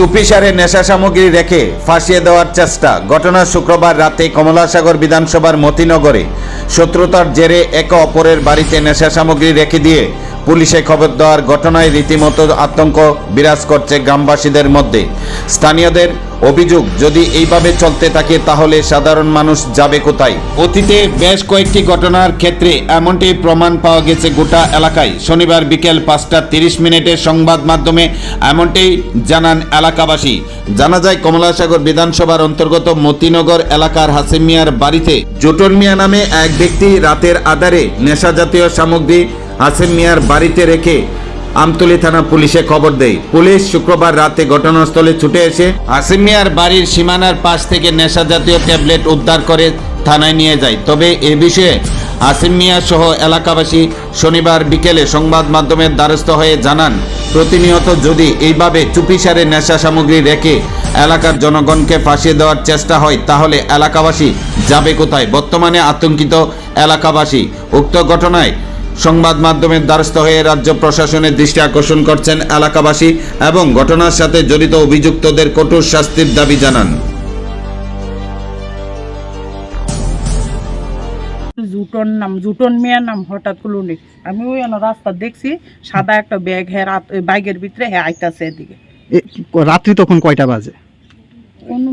চুপিসারে নেশা সামগ্রী রেখে ফাঁসিয়ে দেওয়ার চেষ্টা। ঘটনা শুক্রবার রাতে কমলাসাগর বিধানসভার মতিনগরে। শত্রুতার জেরে একে অপরের বাড়িতে নেশা সামগ্রী রেখে দিয়ে পুলিশে খবর দেওয়ার ঘটনায় রীতিমতো আতঙ্ক বিরাজ করছে গ্রামবাসীদের মধ্যে। স্থানীয়দের অভিযোগ যদি এইভাবে চলতে থাকে তাহলে সাধারণ মানুষ যাবে কোথায়? অতীতে বেশ কয়েকটি ঘটনার ক্ষেত্রে এমনটি প্রমাণ পাওয়া গেছে গোটা এলাকায়। শনিবার বিকেল পাঁচটা তিরিশ মিনিটের সংবাদ মাধ্যমে এমনটি জানান এলাকাবাসী। জানা যায় কমলাসাগর বিধানসভার অন্তর্গত মতিনগর এলাকার হাসিম মিয়ার বাড়িতে জোটন মিয়া নামে এক ব্যক্তি রাতের আধারে নেশা জাতীয় সামগ্রী হাসিম মিয়ার বাড়িতে রেখে আমতলী থানা পুলিশে খবর দেয় পুলিশ শুক্রবার রাতে ঘটনাস্থলে ছুটে এসে আসিম মিয়ার বাড়ির সীমানার পাশ থেকে নেশা জাতীয় ট্যাবলেট উদ্ধার করে থানায় নিয়ে যায়। তবে এ বিষয়ে আসিম মিয়া সহ এলাকাবাসী শনিবার বিকেলে সংবাদ মাধ্যমের দ্বারস্থ হয়ে জানান, প্রতিনিয়ত যদি এইভাবে চুপিসারে নেশা সামগ্রী রেখে এলাকার জনগণকে ফাঁসিয়ে দেওয়ার চেষ্টা হয়, তাহলে এলাকাবাসী যাবে কোথায়? বর্তমানে আতঙ্কিত এলাকাবাসী। উক্ত ঘটনায় সংবাদ মাধ্যমের দ্বারস্থ হয়ে রাজ্য প্রশাসনের দৃষ্টি আকর্ষণ করছেন এলাকাবাসী এবং ঘটনার সাথে জড়িত অভিযুক্তদের কঠোর শাস্তির দাবি জানান। জুটন নাম জুটন মিয়ার নাম হঠাৎ কুলুনি আমি ওই রাস্তা দেখছি সাদা একটা ব্যাগ হ্যাঁ রাত ওই বাইকের ভিতরে হ্যাঁ আইতাছে এদিকে। রাত্রি তখন কয়টা বাজে?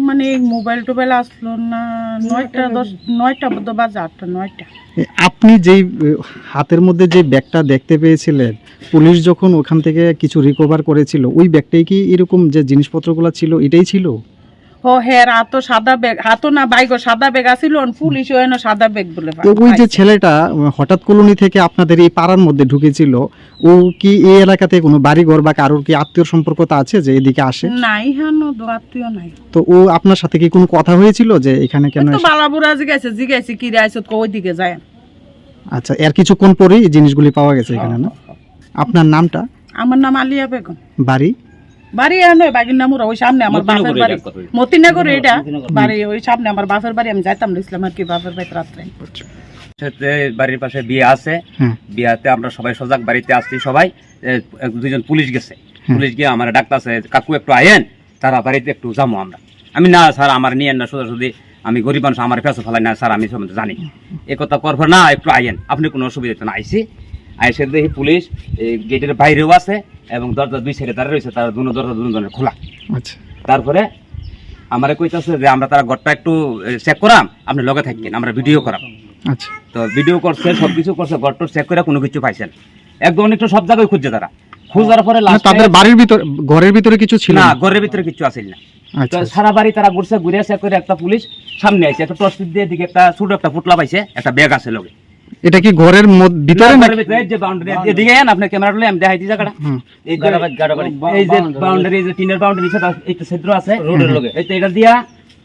মানে এই মোবাইল টোবাইল আসলো না নয়টা দশ নয়টা বোধ বাজে আটটা নয়টা। আপনি যেই হাতের মধ্যে যে ব্যাগটা দেখতে পেয়েছিলেন পুলিশ যখন ওখান থেকে কিছু রিকভার করেছিল ওই ব্যাগটাই কি এরকম যে জিনিসপত্রগুলো ছিল এটাই ছিল? ও সাদা ব্যাগ না সাদা ব্যাগ আসিল পুলিশ ওই সাদা ব্যাগ বলে ওই যে ছেলেটা হঠাৎ কলোনি থেকে আপনাদের এই পাড়ার মধ্যে ঢুকেছিল ও কি এই এলাকাতে কোনো বাড়িঘর বা কারোর কি আত্মীয় সম্পর্কতা আছে যে এদিকে আসে? নাই হ্যাঁ আত্মীয় নাই। তো ও আপনার সাথে কি কোনো কথা হয়েছিল যে এখানে কেন তো কি রে দিকে যায়। আচ্ছা এর কিছুক্ষণ পরেই জিনিসগুলি পাওয়া গেছে এখানে না? আপনার নামটা? আমার নাম আলিয়া বেগম। বাড়ি? বাড়ি আর নয় বাগির নামুরা ওই সামনে আমার বাপের বাড়ি। মতিনগর এটা বাড়ি ওই সামনে আমার বাপের বাড়ি আমি যাইতাম না ইসলাম আর কি বাপের বাড়ি রাত্রে। বাড়ির পাশে বিয়ে আছে। বিয়াতে আমরা সবাই সজাগ বাড়িতে আসছি সবাই। দুজন পুলিশ গেছে। পুলিশ গিয়ে আমার ডাক্তার কাকু একটু আয়েন তারা বাড়িতে একটু যাব আমরা। আমি না স্যার আমার নিয়েন না সোজা সুদি আমি গরিব মানুষ আমার পেছো ফেলাই না স্যার আমি সম্বন্ধে জানি। এ কথা করব না একটু আয়েন আপনি কোনো অসুবিধা না আইসি। আইসে দেখি পুলিশ গেটের বাইরেও আছে। এবং দরজা দুই সাইডে দাঁড়িয়ে রয়েছে তারা দুনো দরজা দুজনের খোলা। আচ্ছা। তারপরে আমারে কইতাছে যে আমরা তারা ঘরটা একটু চেক করাম আপনি লগে থাকেন আমরা ভিডিও করাম। আচ্ছা। তো ভিডিও করছে সবকিছু করছে ঘরটা চেক করে কোনো কিছু পাইছেন। একদম একটু সব জায়গায় খুঁজছে তারা। খোঁজার পরে তাদের বাড়ির ভিতর ঘরের ভিতরে কিছু ছিল না ঘরের ভিতরে কিছু আসেন না। তো আচ্ছা সারা বাড়ি তারা ঘুরছে ঘুরে চেক করে একটা পুলিশ সামনে আইছে একটা টর্চ দিয়ে দিকে একটা ছোট একটা ফুটলা পাইছে একটা ব্যাগ আছে লগে। এটা কি ঘরের মধ্য- ভিতরে যে বাউন্ডারি এদিকে আন ক্যামেরা তুলে আমি দেখাই দিই জায়গাটা। এই এই যে বাউন্ডারি। যে টিনের বাউন্ডারি সেটা এই ছিদ্র আছে। রোডের লগে। এই এটা দিয়া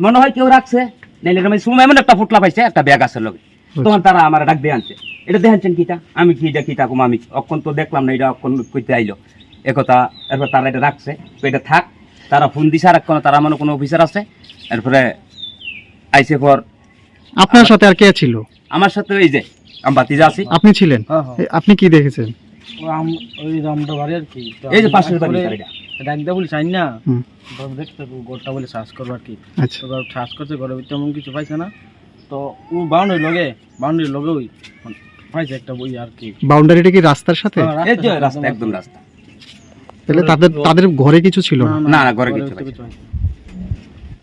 মনে হয় কেউ রাখছে নাইলে এরকম সময় এমন একটা ফুটলা পাইছে একটা ব্যাগ আছে লগে। তখন তারা আমার ডাক দিয়ে আনছে। এটা দেখাচ্ছেন কিটা? আমি কি এটা কিটা কম আমি অক্ষণ তো দেখলাম না এটা অক্ষণ কইতে আইলো। একথা এরপর তারা এটা রাখছে। তো এটা থাক তারা ফোন দিছে আর কোনো তারা মনে কোনো অফিসার আছে। এরপরে আইসে পর আপনার সাথে আর কে ছিল? আমার সাথে এই যে আমি বাতিজা আছি। আপনি ছিলেন? এ, আপনি কি দেখেছেন? ওই রামটা বাড়ি আর কি। তো এই যে পাশের বাড়ি তার এটা। ডাক দেয়া বলি চাই না। হুম, তবে দেখতে গোটা বলে শ্বাস করব আর কি। আচ্ছা। তো শ্বাস করছে ঘরের ভিতরে এমন কিছু পাইছে না। তো ও বাউন্ডারি লগে বাউন্ডারি লগে ওই পাইছে একটা বই আর কি। বাউন্ডারিটা কি রাস্তার সাথে? হ্যাঁ, এই যে রাস্তা রাস্তা একদম রাস্তা। তাহলে তাদের তাদের ঘরে কিছু ছিল না? না, না, ঘরে কিছু পাইছে। পাইছে।